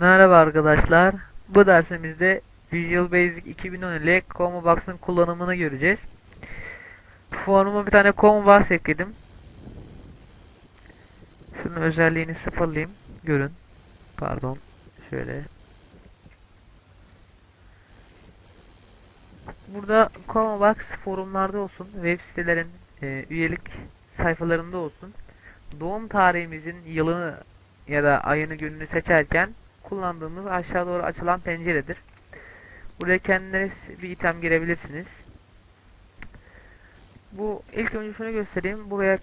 Merhaba arkadaşlar. Bu dersimizde Visual Basic 2010 ile ComboBox'ın kullanımını göreceğiz. Formuma bir tane ComboBox ekledim. Şunun özelliğini sıfırlayayım. Görün. Pardon. Şöyle. Burada ComboBox forumlarda olsun, web sitelerin e, üyelik sayfalarında olsun. Doğum tarihimizin yılını ya da ayını gününü seçerken kullandığımız aşağı doğru açılan penceredir. Buraya kendiniz bir item girebilirsiniz. Bu ilk önce şunu göstereyim. Buraya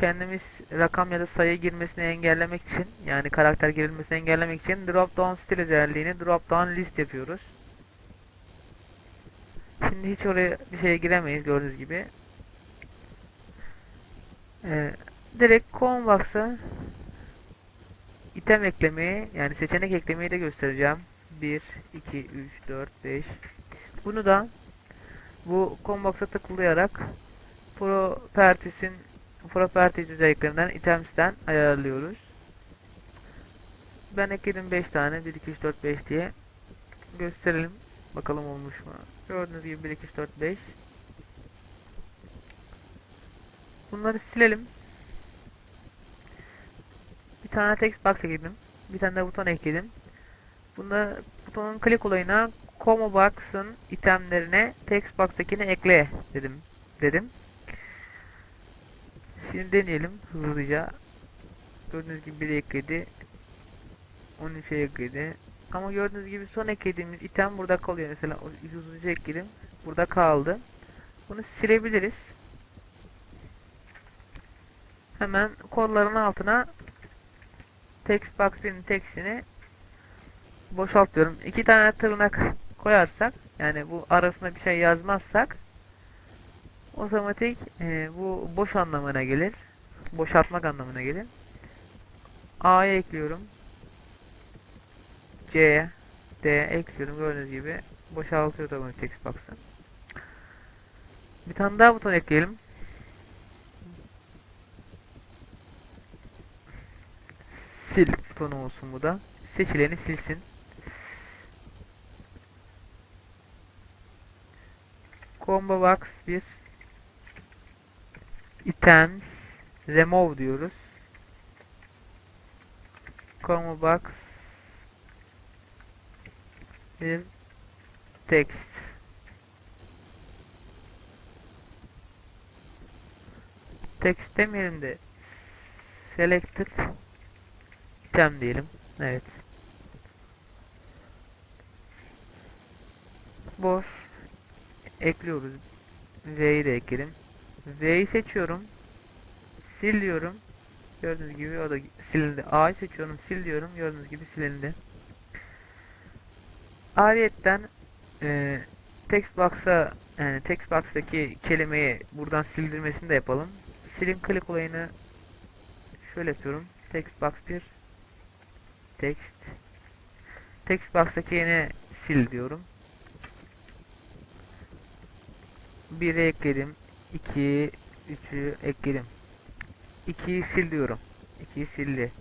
kendimiz rakam ya da sayı girmesini engellemek için yani karakter girilmesini engellemek için drop down stil özelliğini drop down list yapıyoruz. Şimdi hiç oraya bir şeye giremeyiz gördüğünüz gibi. Ee, direkt Combox'a item eklemeyi yani seçenek eklemeyi de göstereceğim. 1, 2, 3, 4, 5. Bunu da bu Combox'a tıklayarak Properties'in Properties özelliklerinden items'ten ayarlıyoruz. Ben ekledim 5 tane 1, 2, 3, 4, 5 diye gösterelim. Bakalım olmuş mu? Gördüğünüz gibi 1, 2, 3, 4, 5. Bunları silelim. Bir tane text box ekledim. Bir tane de buton ekledim. Bunda butonun klik olayına Como Box'ın itemlerine text box'takini ekle dedim. Dedim. Şimdi deneyelim hızlıca. Gördüğünüz gibi biri ekledi. 13'e ekledi. Ama gördüğünüz gibi son eklediğimiz item burada kalıyor. Mesela 130'u ekledim. Burada kaldı. Bunu silebiliriz. Hemen kolların altına text box birinin textini boşaltıyorum. İki tane tırnak koyarsak yani bu arasına bir şey yazmazsak otomatik e, bu boş anlamına gelir. Boşaltmak anlamına gelir. A'ya ekliyorum. C'ye D ekliyorum gördüğünüz gibi boşaltıyor otomatik text box'ı. Bir tane daha buton ekleyelim. Sil butonu olsun bu da. Seçileni silsin. Combo box 1 items remove diyoruz. Combo box bir text text demeyelim de selected item diyelim. Evet. Boş ekliyoruz. V'yi de ekledim. V'yi seçiyorum. Sil diyorum. Gördüğünüz gibi o da silindi. A'yı seçiyorum. Sil diyorum. Gördüğünüz gibi silindi. Ariyetten e, text box'a yani text box'taki kelimeyi buradan sildirmesini de yapalım. Silin klik olayını şöyle yapıyorum. Text box 1 text text box'taki yine sil diyorum. 1'e ekledim. 2 3'ü ekledim. 2'yi sil diyorum. 2'yi sildi.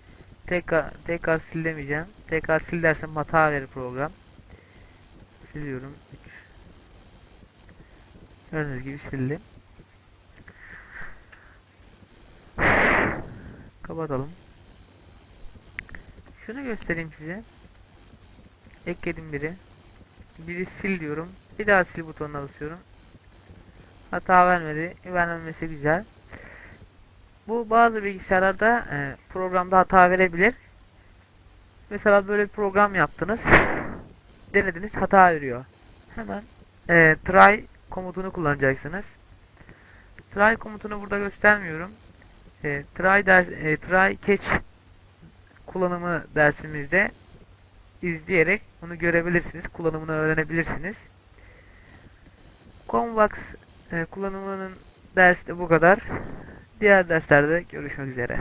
Tekrar tekrar sil demeyeceğim. Tekrar sil dersem hata verir program. Siliyorum. 3 Gördüğünüz gibi sildim. Kapatalım. Şunu göstereyim size. Ekledim biri. Biri sil diyorum. Bir daha sil butonuna basıyorum. Hata vermedi. Vermemesi güzel. Bu bazı bilgisayarlarda e, programda hata verebilir. Mesela böyle bir program yaptınız. Denediniz hata veriyor. Hemen e, try komutunu kullanacaksınız. Try komutunu burada göstermiyorum. E, try ders, e, try catch kullanımı dersimizde izleyerek bunu görebilirsiniz. Kullanımını öğrenebilirsiniz. Convax e, kullanımının dersi de bu kadar. Diğer derslerde görüşmek üzere.